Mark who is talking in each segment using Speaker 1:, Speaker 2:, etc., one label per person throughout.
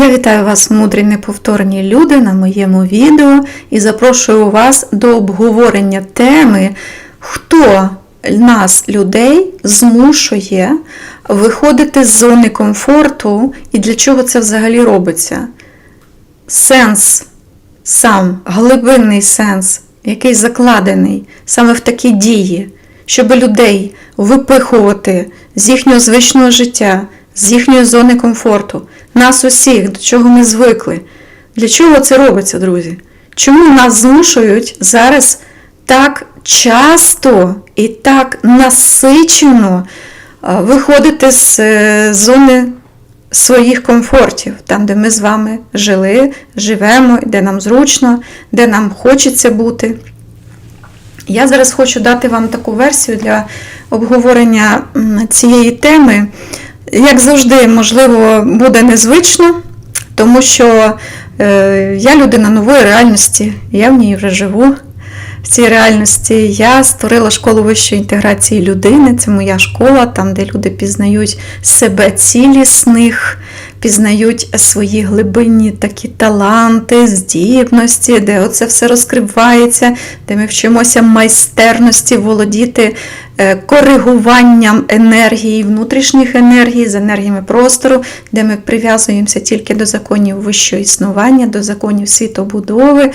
Speaker 1: Я вітаю вас, мудрі неповторні люди, на моєму відео і запрошую вас до обговорення теми, хто нас, людей, змушує виходити з зони комфорту і для чого це взагалі робиться. Сенс, сам глибинний сенс, який закладений саме в такі дії, щоб людей випихувати з їхнього звичного життя, з їхньої зони комфорту, нас усіх, до чого ми звикли. Для чого це робиться, друзі? Чому нас змушують зараз так часто і так насичено виходити з е, зони своїх комфортів, там, де ми з вами жили, живемо, де нам зручно, де нам хочеться бути? Я зараз хочу дати вам таку версію для обговорення цієї теми. Як завжди, можливо, буде незвично, тому що е, я людина нової реальності, я в ній вже живу. В цій реальності я створила школу вищої інтеграції людини. Це моя школа, там, де люди пізнають себе цілісних, пізнають свої глибинні такі таланти, здібності, де оце все розкривається, де ми вчимося майстерності володіти е, коригуванням енергії, внутрішніх енергій, з енергіями простору, де ми прив'язуємося тільки до законів вищого існування, до законів світобудови.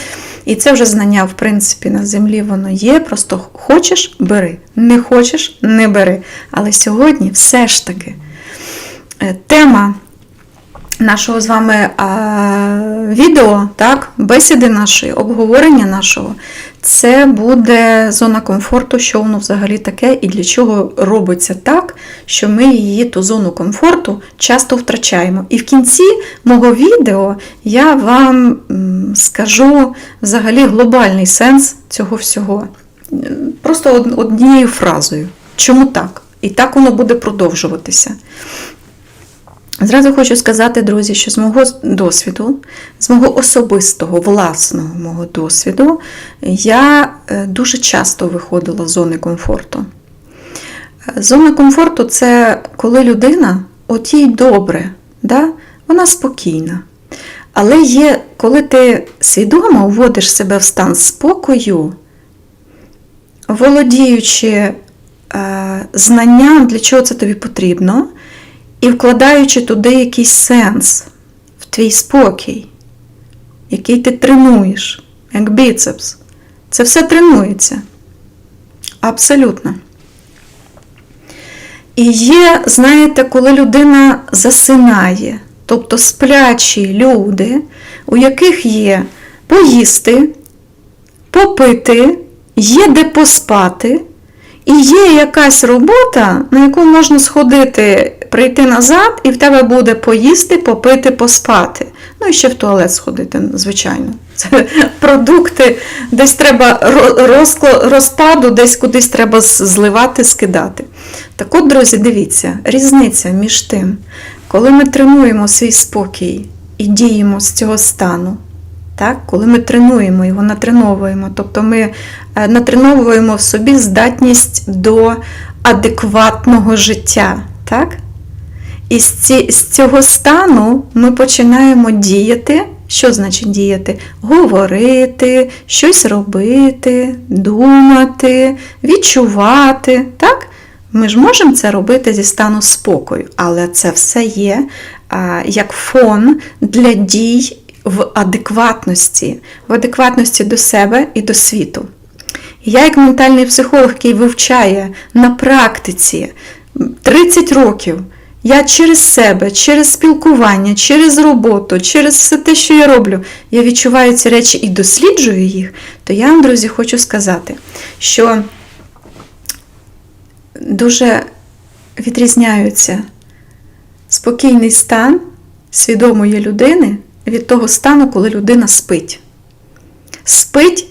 Speaker 1: І це вже знання, в принципі, на землі воно є. Просто хочеш бери, не хочеш не бери. Але сьогодні все ж таки е, тема нашого з вами а, відео, так, бесіди нашої, обговорення нашого, це буде зона комфорту, що воно взагалі таке і для чого робиться так, що ми її ту зону комфорту часто втрачаємо. І в кінці мого відео я вам скажу взагалі глобальний сенс цього всього. Просто однією фразою. Чому так? І так воно буде продовжуватися. Зразу хочу сказати, друзі, що з мого досвіду, з мого особистого, власного мого досвіду, я е, дуже часто виходила з зони комфорту. Зона комфорту це коли людина, от їй добре, да? вона спокійна. Але є, коли ти свідомо вводиш себе в стан спокою, володіючи е, знанням, для чого це тобі потрібно, і вкладаючи туди якийсь сенс в твій спокій, який ти тренуєш, як біцепс. Це все тренується. Абсолютно. І є, знаєте, коли людина засинає, тобто сплячі люди, у яких є поїсти, попити, є де поспати, і є якась робота, на яку можна сходити, прийти назад, і в тебе буде поїсти, попити, поспати. Ну і ще в туалет сходити, звичайно. Це продукти, десь треба розпаду, десь кудись треба зливати, скидати. Так от, друзі, дивіться, різниця між тим, коли ми тренуємо свій спокій і діємо з цього стану, так? коли ми тренуємо його, натреновуємо, тобто ми е, натреновуємо в собі здатність до адекватного життя. Так? І з, цього стану ми починаємо діяти. Що значить діяти? Говорити, щось робити, думати, відчувати. Так? Ми ж можемо це робити зі стану спокою, але це все є а, як фон для дій в адекватності, в адекватності до себе і до світу. Я, як ментальний психолог, який вивчає на практиці 30 років, я через себе, через спілкування, через роботу, через все те, що я роблю, я відчуваю ці речі і досліджую їх, то я вам, друзі, хочу сказати, що дуже відрізняються спокійний стан свідомої людини від того стану, коли людина спить. Спить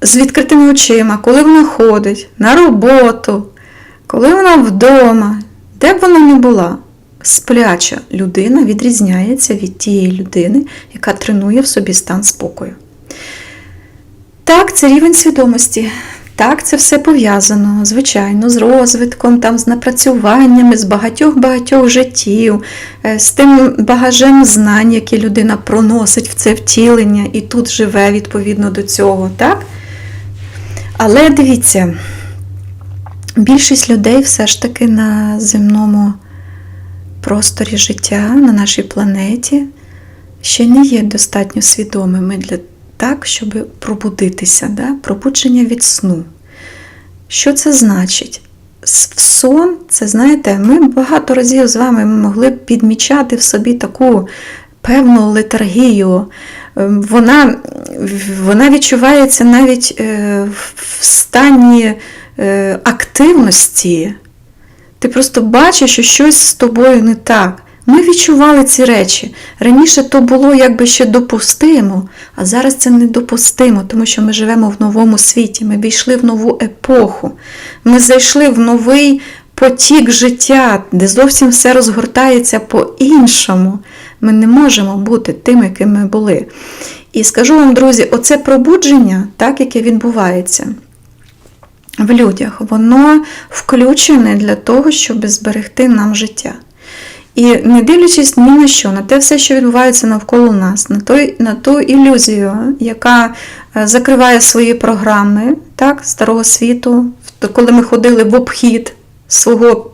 Speaker 1: з відкритими очима, коли вона ходить на роботу, коли вона вдома, де б вона не була. Спляча людина відрізняється від тієї людини, яка тренує в собі стан спокою. Так, це рівень свідомості. Так, це все пов'язано, звичайно, з розвитком, там, з напрацюваннями, з багатьох-багатьох життів, е, з тим багажем знань, які людина проносить в це втілення і тут живе відповідно до цього. так? Але дивіться, більшість людей все ж таки на земному просторі життя, на нашій планеті, ще не є достатньо свідомими для так, щоб пробудитися, да? пробудження від сну. Що це значить? В сон, це знаєте, ми багато разів з вами могли б підмічати в собі таку певну летаргію. Е, Вона, вона відчувається навіть е, в стані активності. Ти просто бачиш, що щось з тобою не так. Ми відчували ці речі. Раніше то було якби ще допустимо, а зараз це недопустимо, тому що ми живемо в новому світі, ми війшли в нову епоху, ми зайшли в новий потік життя, де зовсім все розгортається по-іншому. Ми не можемо бути тим, яким ми були. І скажу вам, друзі, оце пробудження, так, яке відбувається в людях, воно включене для того, щоб зберегти нам життя. І не дивлячись ні на що, на те все, що відбувається навколо нас, на той, на ту ілюзію, яка е, закриває свої програми так, старого світу, коли ми ходили в обхід свого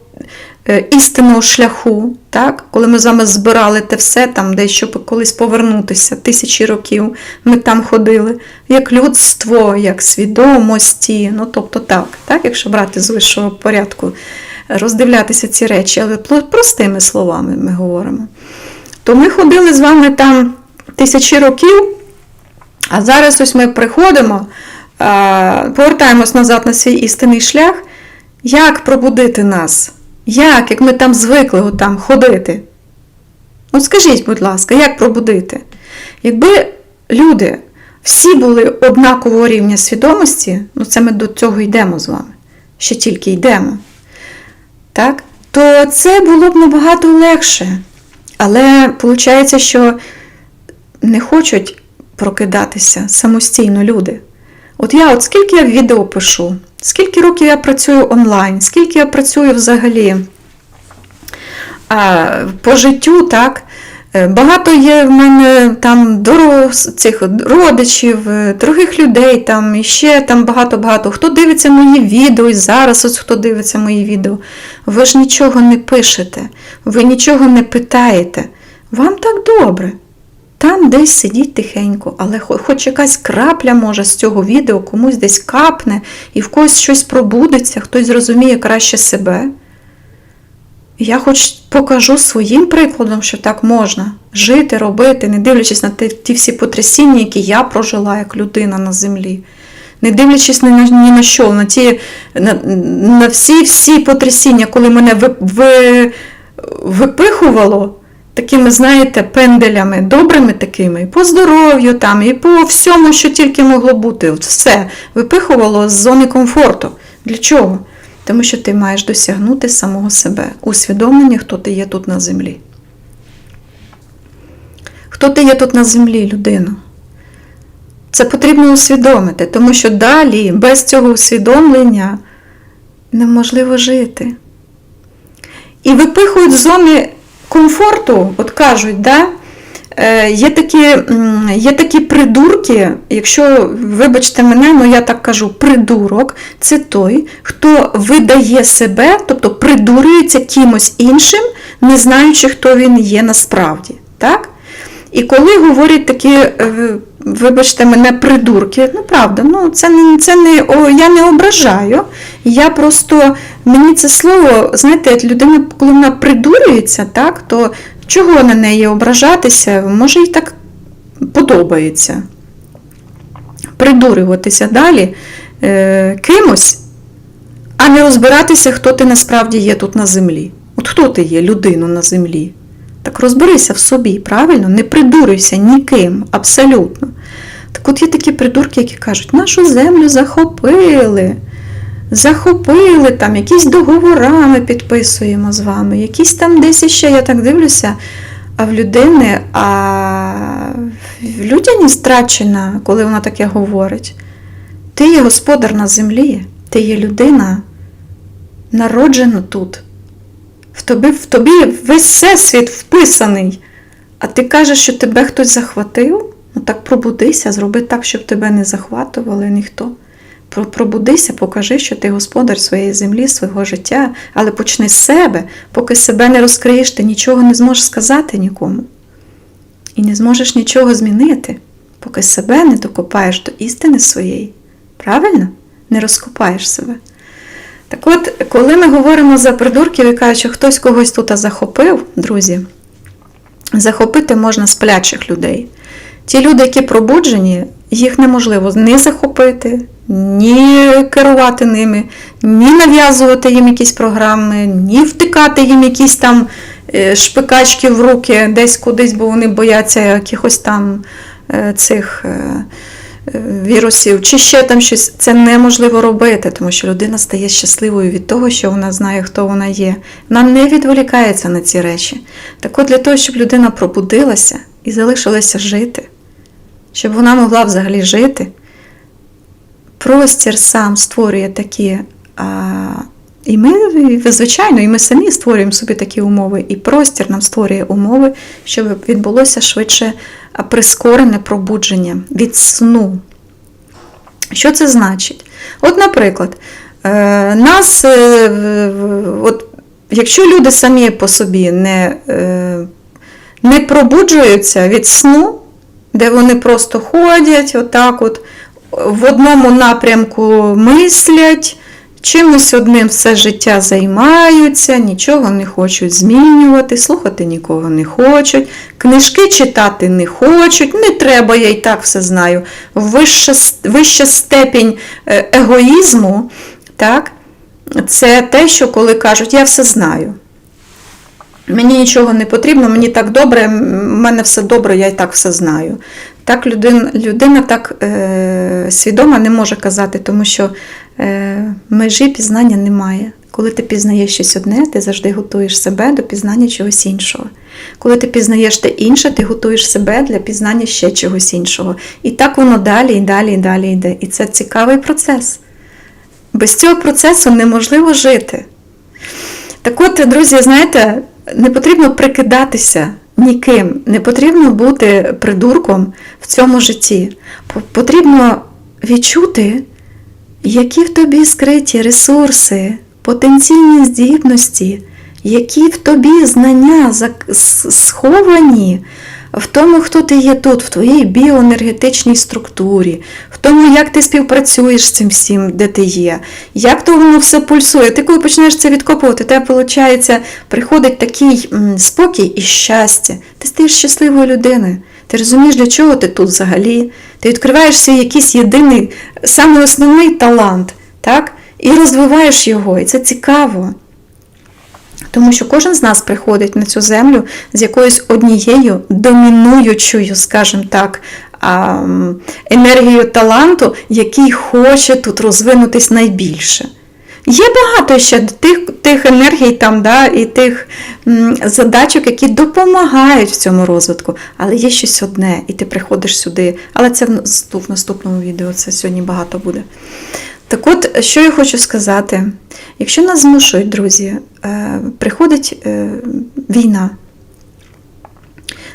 Speaker 1: істинного шляху, так, коли ми з вами збирали те все, там, де щоб колись повернутися, тисячі років ми там ходили, як людство, як свідомості, ну тобто так, так, якщо брати з вищого порядку роздивлятися ці речі, але простими словами ми говоримо. То ми ходили з вами там тисячі років, а зараз ось ми приходимо, повертаємось назад на свій істинний шлях. Як пробудити нас? Як, як ми там звикли отам ходити? От скажіть, будь ласка, як пробудити? Якби люди всі були однакового рівня свідомості, ну це ми до цього йдемо з вами, ще тільки йдемо так, то це було б набагато легше. Але виходить, що не хочуть прокидатися самостійно люди. От я, от скільки я відео пишу, скільки років я працюю онлайн, скільки я працюю взагалі а, по життю, так. Е, Багато є в мене там дорос, цих родичів, е, дорогих людей, там і ще там багато-багато. Хто дивиться мої відео, і зараз ось хто дивиться мої відео. Ви ж нічого не пишете, ви нічого не питаєте. Вам так добре. Там десь сидіть тихенько, але хоч якась крапля може з цього відео комусь десь капне, і в когось щось пробудеться, хтось зрозуміє краще себе. Я хоч покажу своїм прикладом, що так можна жити, робити, не дивлячись на ті, всі потрясіння, які я прожила як людина на землі. Не дивлячись ні на, ні на що, на ті на, на всі всі потрясіння, коли мене ви, ви, випихувало такими, знаєте, пенделями, добрими такими, і по здоров'ю там, і по всьому, що тільки могло бути. Все випихувало з зони комфорту. Для чого? Тому що ти маєш досягнути самого себе, усвідомлення, хто ти є тут на землі. Хто ти є тут на землі, людина? Це потрібно усвідомити, тому що далі без цього усвідомлення неможливо жити. І випихують з зони комфорту, от кажуть, да? Е, Є такі, є такі придурки, якщо, вибачте мене, ну я так кажу, придурок це той, хто видає себе, тобто придурюється кимось іншим, не знаючи, хто він є насправді. Так? І коли говорять такі, е, вибачте мене, придурки, ну правда, ну це це не о, я не ображаю. Я просто мені це слово, знаєте, людина, коли вона придурюється, так, то чого на неї ображатися? Може, їй так подобається. Придурюватися далі е, кимось, а не розбиратися, хто ти насправді є тут на землі. От хто ти є, людину на землі? Так розберися в собі, правильно? Не придурюйся ніким, абсолютно. Так от є такі придурки, які кажуть, нашу землю захопили. Захопили там, якісь договори ми підписуємо з вами, якісь там десь іще, я так дивлюся, а в людини, а в людяні страчена, коли вона таке говорить. Ти є господар на землі, ти є людина, народжена тут. В тобі, в тобі весь всесвіт вписаний. А ти кажеш, що тебе хтось захватив? Ну так пробудися, зроби так, щоб тебе не захватували ніхто. Пробудися, покажи, що ти господар своєї землі, свого життя, але почни з себе. Поки себе не розкриєш, ти нічого не зможеш сказати нікому. І не зможеш нічого змінити, поки себе не докопаєш до істини своєї. Правильно? Не розкопаєш себе. Так от, коли ми говоримо за придурків і кажуть, що хтось когось тут захопив, друзі, захопити можна сплячих людей. Ті люди, які пробуджені, їх неможливо ні захопити, ні керувати ними, ні нав'язувати їм якісь програми, ні втикати їм якісь там е, шпикачки в руки десь кудись, бо вони бояться якихось там е, цих. Е, Вірусів чи ще там щось, це неможливо робити, тому що людина стає щасливою від того, що вона знає, хто вона є. Вона не відволікається на ці речі. Так от для того, щоб людина пробудилася і залишилася жити, щоб вона могла взагалі жити, простір сам створює такі. І ми, звичайно, і ми самі створюємо собі такі умови, і простір нам створює умови, щоб відбулося швидше прискорене пробудження від сну. Що це значить? От, наприклад, е, нас, е, от, якщо люди самі по собі не, е, не пробуджуються від сну, де вони просто ходять, отак от, в одному напрямку мислять, чимось одним все життя займаються, нічого не хочуть змінювати, слухати нікого не хочуть, книжки читати не хочуть, не треба, я і так все знаю. Вища, вища степінь е, егоїзму, так, це те, що коли кажуть, я все знаю. Мені нічого не потрібно, мені так добре, в мене все добре, я і так все знаю. Так людина, людина так е, свідомо не може казати, тому що межі пізнання немає. Коли ти пізнаєш щось одне, ти завжди готуєш себе до пізнання чогось іншого. Коли ти пізнаєш те інше, ти готуєш себе для пізнання ще чогось іншого. І так воно далі, і далі, і далі йде. І це цікавий процес. Без цього процесу неможливо жити. Так от, друзі, знаєте, не потрібно прикидатися ніким, не потрібно бути придурком в цьому житті. Потрібно відчути, які в тобі скриті ресурси, потенційні здібності, які в тобі знання сховані в тому, хто ти є тут, в твоїй біоенергетичній структурі, в тому, як ти співпрацюєш з цим всім, де ти є, як то воно все пульсує. Ти коли починаєш це відкопувати, тебе виходить, приходить такий спокій і щастя. Ти стаєш щасливою людиною. Ти розумієш, для чого ти тут взагалі. Ти відкриваєш свій якийсь єдиний, самий основний талант, так? і розвиваєш його. І це цікаво. Тому що кожен з нас приходить на цю землю з якоюсь однією домінуючою, скажімо так, енергією таланту, який хоче тут розвинутись найбільше. Є багато ще тих, тих енергій там, да, і тих м, задачок, які допомагають в цьому розвитку, але є щось одне, і ти приходиш сюди. Але це в наступному відео, це сьогодні багато буде. Так от, що я хочу сказати, якщо нас змушують, друзі, е, приходить е, війна.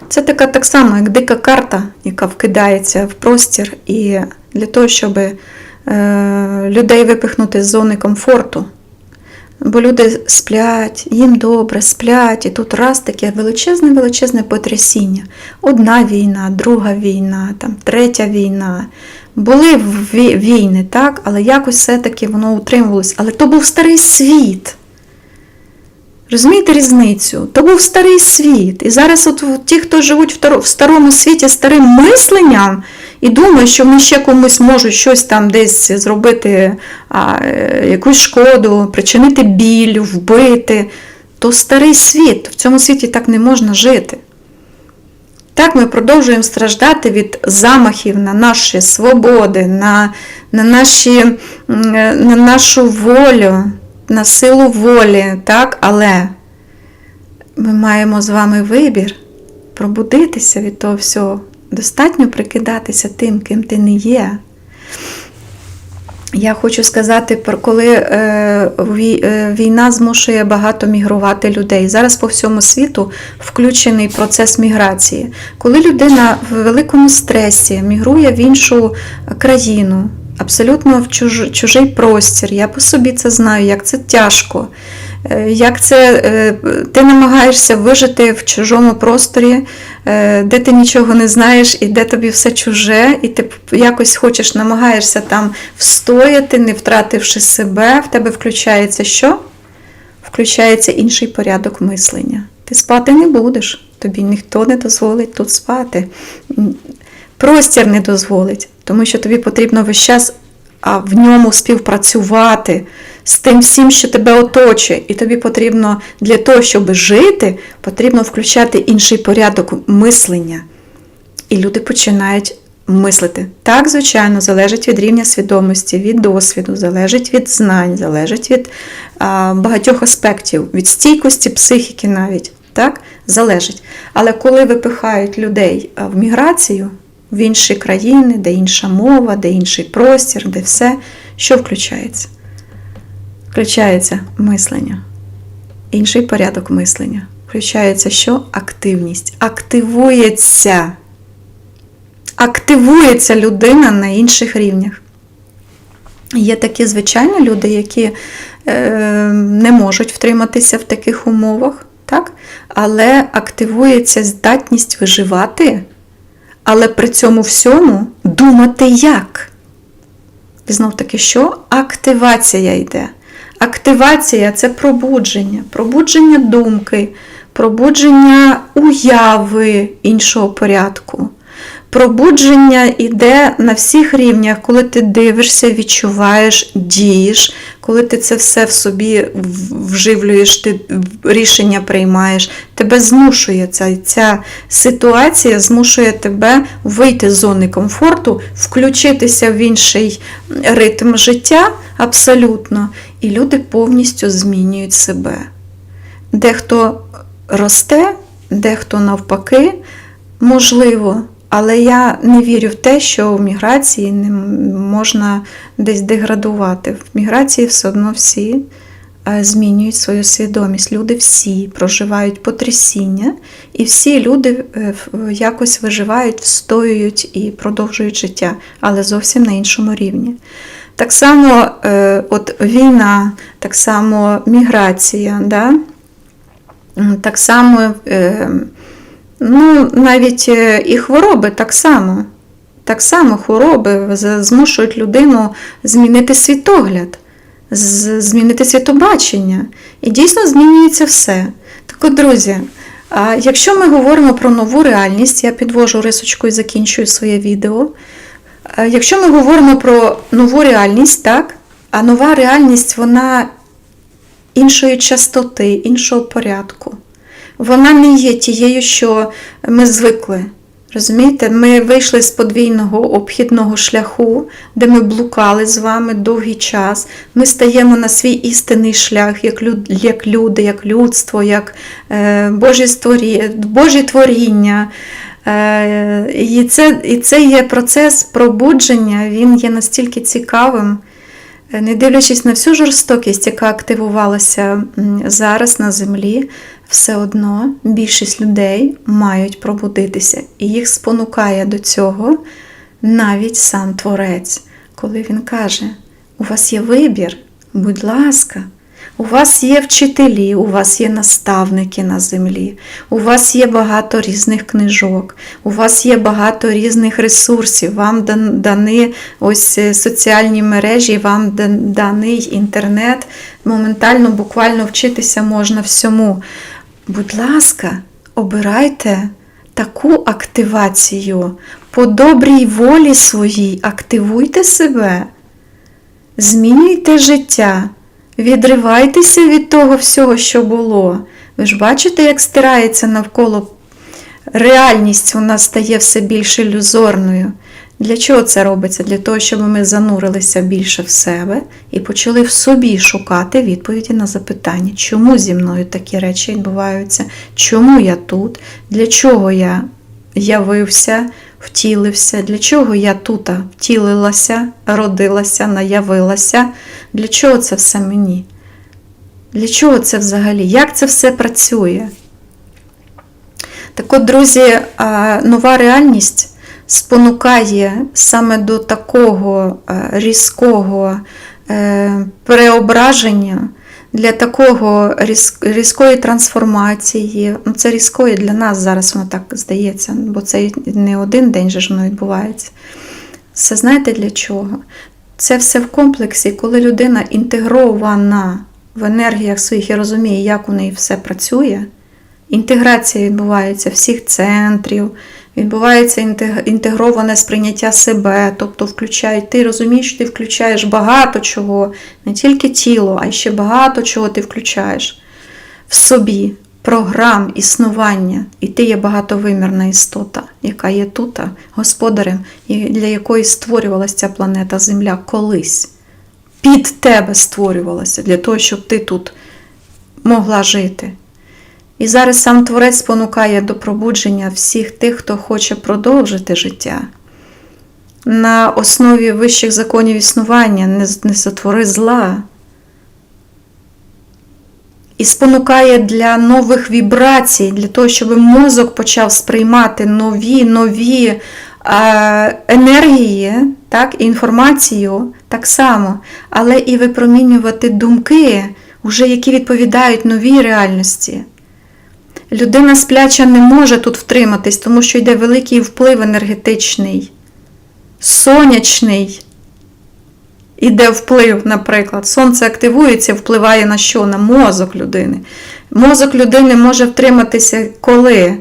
Speaker 1: Це така так само, як дика карта, яка вкидається в простір, і для того, щоб людей випихнути з зони комфорту. Бо люди сплять, їм добре, сплять, і тут раз таке величезне, величезне потрясіння. Одна війна, друга війна, там, третя війна. Були війни, так, але якось все-таки воно утримувалось. Але то був старий світ. Розумієте різницю? То був старий світ. І зараз от ті, хто живуть в старому світі старим мисленням, і думають, що вони ще комусь можуть щось там десь зробити, а, е, якусь шкоду, причинити біль, вбити, то старий світ. В цьому світі так не можна жити. Так ми продовжуємо страждати від замахів на наші свободи, на, на, наші, е, на нашу волю, на силу волі, так? але ми маємо з вами вибір пробудитися від того всього. Достатньо прикидатися тим, ким ти не є. Я хочу сказати, коли е, е, війна змушує багато мігрувати людей. Зараз по всьому світу включений процес міграції. Коли людина в великому стресі мігрує в іншу країну, абсолютно в чуж, чужий простір, я по собі це знаю, як це тяжко. Е, Як це е, ти намагаєшся вижити в чужому просторі, е, де ти нічого не знаєш, і де тобі все чуже, і ти якось хочеш, намагаєшся там встояти, не втративши себе, в тебе включається що? Включається інший порядок мислення. Ти спати не будеш, тобі ніхто не дозволить тут спати. Простір не дозволить, тому що тобі потрібно весь час в ньому співпрацювати з тим всім, що тебе оточує. І тобі потрібно для того, щоб жити, потрібно включати інший порядок мислення. І люди починають мислити. Так, звичайно, залежить від рівня свідомості, від досвіду, залежить від знань, залежить від а, багатьох аспектів, від стійкості психіки навіть. Так, залежить. Але коли випихають людей в міграцію, в інші країни, де інша мова, де інший простір, де все, що включається? Включається мислення, інший порядок мислення. Включається що? Активність. Активується. Активується людина на інших рівнях. Є такі звичайні люди, які е, не можуть втриматися в таких умовах, так? але активується здатність виживати, але при цьому всьому думати як. І знов таки, що? Активація йде. Активація це пробудження, пробудження думки, пробудження уяви іншого порядку. Пробудження йде на всіх рівнях, коли ти дивишся, відчуваєш, дієш, коли ти це все в собі вживлюєш, ти рішення приймаєш, тебе змушує ця, ця ситуація, змушує тебе вийти з зони комфорту, включитися в інший ритм життя абсолютно, і люди повністю змінюють себе. Дехто росте, дехто навпаки, можливо. Але я не вірю в те, що в міграції не можна десь деградувати. В міграції все одно всі е, змінюють свою свідомість. Люди всі проживають потрясіння, і всі люди е, якось виживають, встоюють і продовжують життя, але зовсім на іншому рівні. Так само е, от війна, так само міграція, да? Так само. Ну, навіть е, і хвороби так само. Так само хвороби змушують людину змінити світогляд, змінити світобачення. І дійсно змінюється все. Так от, друзі, якщо ми говоримо про нову реальність, я підвожу рисочку і закінчую своє відео. Якщо ми говоримо про нову реальність, так, а нова реальність вона іншої частоти, іншого порядку. Вона не є тією, що ми звикли. Розумієте, ми вийшли з подвійного обхідного шляху, де ми блукали з вами довгий час. Ми стаємо на свій істинний шлях, як, люд, як люди, як людство, як е, Божі, створі, Божі творіння. Е, і, це, і це є процес пробудження, він є настільки цікавим. Е, Не дивлячись на всю жорстокість, яка активувалася зараз на землі, все одно більшість людей мають пробудитися, і їх спонукає до цього навіть сам Творець, коли він каже: у вас є вибір, будь ласка. У вас є вчителі, у вас є наставники на землі, у вас є багато різних книжок, у вас є багато різних ресурсів, вам дані ось е, соціальні мережі, вам даний інтернет. Моментально, буквально вчитися можна всьому. Будь ласка, обирайте таку активацію. По добрій волі своїй активуйте себе. Змінюйте життя, відривайтеся від того всього, що було. Ви ж бачите, як стирається навколо реальність нас стає все більш ілюзорною. Для чого це робиться? Для того, щоб ми занурилися більше в себе і почали в собі шукати відповіді на запитання, чому зі мною такі речі відбуваються, чому я тут, для чого я явився втілився, для чого я тут втілилася, родилася, наявилася, для чого це все мені? Для чого це взагалі? Як це все працює? Так от, друзі, нова реальність спонукає саме до такого різкого е, переображення, для такого різкої трансформації. Ну, це різкої для нас зараз воно так здається, бо це не один день же воно відбувається. Це знаєте для чого? Це все в комплексі, коли людина інтегрована в енергіях своїх і розуміє, як у неї все працює. Інтеграція відбувається всіх центрів, відбувається інтегроване сприйняття себе, тобто включає, ти розумієш, ти включаєш багато чого, не тільки тіло, а ще багато чого ти включаєш в собі, програм існування, і ти є багатовимірна істота, яка є тут, господарем, і для якої створювалася ця планета Земля колись. Під тебе створювалася для того, щоб ти тут могла жити. І зараз сам Творець спонукає до пробудження всіх тих, хто хоче продовжити життя. На основі вищих законів існування не, сотвори зла. І спонукає для нових вібрацій, для того, щоб мозок почав сприймати нові, нові енергії, так, інформацію так само, але і випромінювати думки, уже які відповідають новій реальності. Людина спляча не може тут втриматись, тому що йде великий вплив енергетичний, сонячний. Іде вплив, наприклад, сонце активується, впливає на що? На мозок людини. Мозок людини може втриматися коли,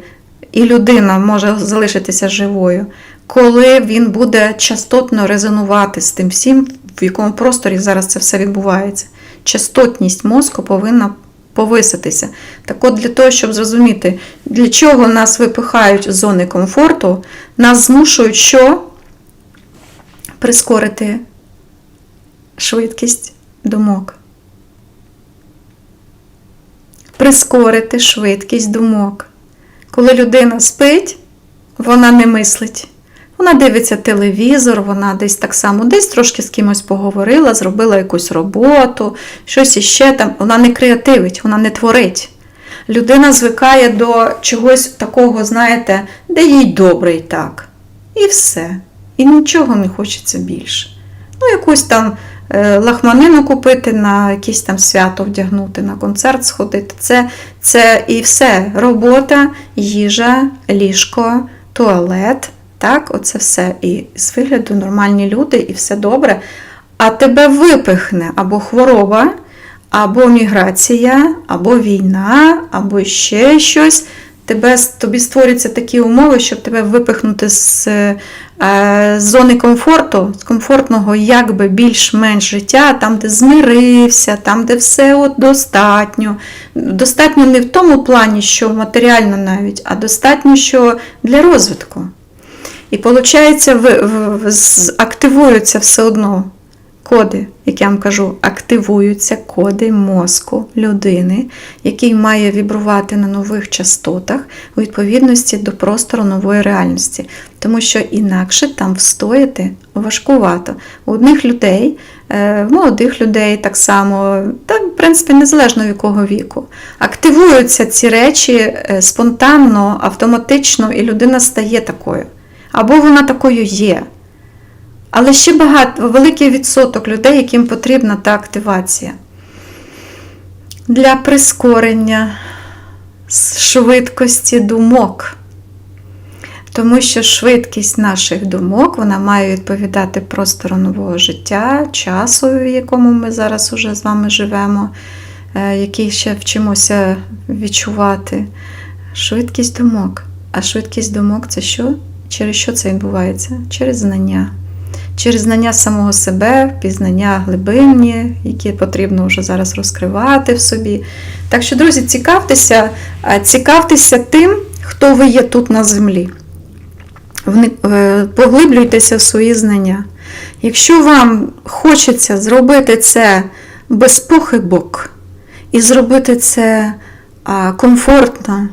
Speaker 1: і людина може залишитися живою, коли він буде частотно резонувати з тим всім, в якому просторі зараз це все відбувається. Частотність мозку повинна повиситися. Так от для того, щоб зрозуміти, для чого нас випихають з зони комфорту, нас змушують що? Прискорити швидкість думок. Прискорити швидкість думок. Коли людина спить, вона не мислить. Вона дивиться телевізор, вона десь так само, десь трошки з кимось поговорила, зробила якусь роботу, щось іще там. Вона не креативить, вона не творить. Людина звикає до чогось такого, знаєте, де їй добре і так. І все. І нічого не хочеться більше. Ну, якусь там е, лахманину купити, на якесь там свято вдягнути, на концерт сходити. Це, це і все. Робота, їжа, ліжко, туалет. Так, оце все. І з вигляду нормальні люди, і все добре. А тебе випихне або хвороба, або міграція, або війна, або ще щось. Тебе, тобі створюються такі умови, щоб тебе випихнути з е, з зони комфорту, з комфортного, якби більш-менш життя, там, де змирився, там, де все от достатньо. Достатньо не в тому плані, що матеріально навіть, а достатньо, що для розвитку. І виходить, активуються все одно коди, як я вам кажу, активуються коди мозку людини, який має вібрувати на нових частотах у відповідності до простору нової реальності. Тому що інакше там встояти важкувато. У одних людей, е, молодих людей так само, та, в принципі, незалежно від якого віку, активуються ці речі е, спонтанно, автоматично, і людина стає такою. Або вона такою є. Але ще багато, великий відсоток людей, яким потрібна та активація. Для прискорення швидкості думок. Тому що швидкість наших думок вона має відповідати простору нового життя, часу, в якому ми зараз уже з вами живемо, е, який ще вчимося відчувати. Швидкість думок. А швидкість думок це що? Через що це відбувається? Через знання. Через знання самого себе, пізнання глибинні, які потрібно вже зараз розкривати в собі. Так що, друзі, цікавтеся, цікавтеся тим, хто ви є тут на землі. Е, поглиблюйтеся в свої знання. Якщо вам хочеться зробити це без похибок, і зробити це комфортно,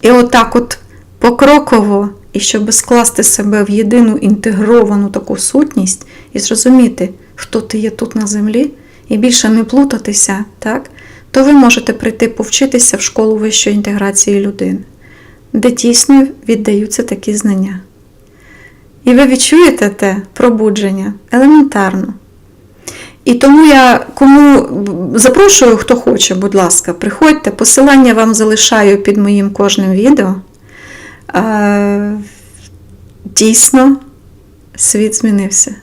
Speaker 1: і отак от покроково, і щоб скласти себе в єдину інтегровану таку сутність і зрозуміти, хто ти є тут на землі, і більше не плутатися, так, то ви можете прийти повчитися в школу вищої інтеграції людини, де дійсно віддаються такі знання. І ви відчуєте те пробудження елементарно. І тому я кому запрошую, хто хоче, будь ласка, приходьте. Посилання вам залишаю під моїм кожним відео. Дійсно, світ змінився.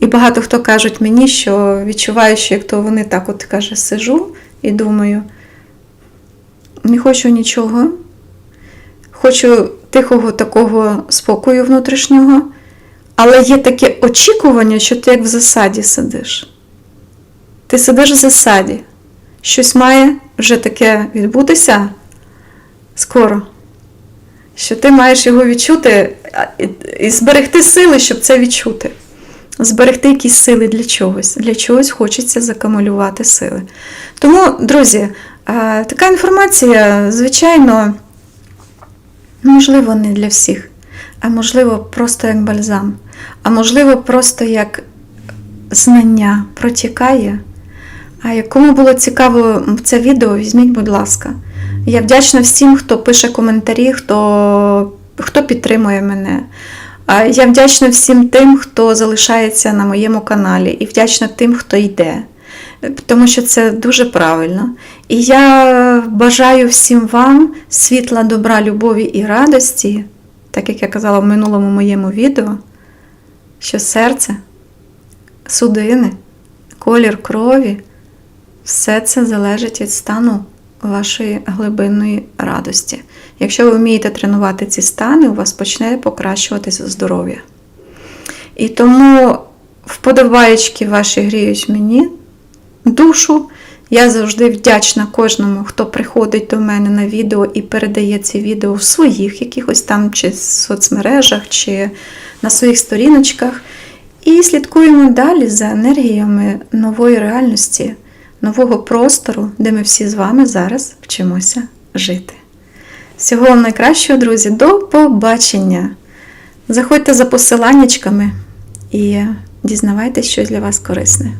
Speaker 1: І багато хто кажуть мені, що відчуваю, що як то вони так от каже, сижу і думаю, не хочу нічого, хочу тихого такого спокою внутрішнього. Але є таке очікування, що ти як в засаді сидиш. Ти сидиш в засаді. Щось має вже таке відбутися скоро. Що ти маєш його відчути і зберегти сили, щоб це відчути. Зберегти якісь сили для чогось. Для чогось хочеться закамулювати сили. Тому, друзі, така інформація, звичайно, можливо, не для всіх а можливо, просто як бальзам, а можливо, просто як знання протікає. А кому було цікаво це відео, візьміть, будь ласка. Я вдячна всім, хто пише коментарі, хто, хто підтримує мене. Я вдячна всім тим, хто залишається на моєму каналі, і вдячна тим, хто йде. Тому що це дуже правильно. І я бажаю всім вам світла, добра, любові і радості так як я казала в минулому моєму відео, що серце, судини, колір крові, все це залежить від стану вашої глибинної радості. Якщо ви вмієте тренувати ці стани, у вас почне покращуватися здоров'я. І тому вподобаєчки ваші гріють мені душу. Я завжди вдячна кожному, хто приходить до мене на відео і передає ці відео в своїх якихось там чи соцмережах, чи на своїх сторіночках. І слідкуємо далі за енергіями нової реальності, нового простору, де ми всі з вами зараз вчимося жити. Всього вам найкращого, друзі, до побачення! Заходьте за посиланнячками і дізнавайтесь, що для вас корисне.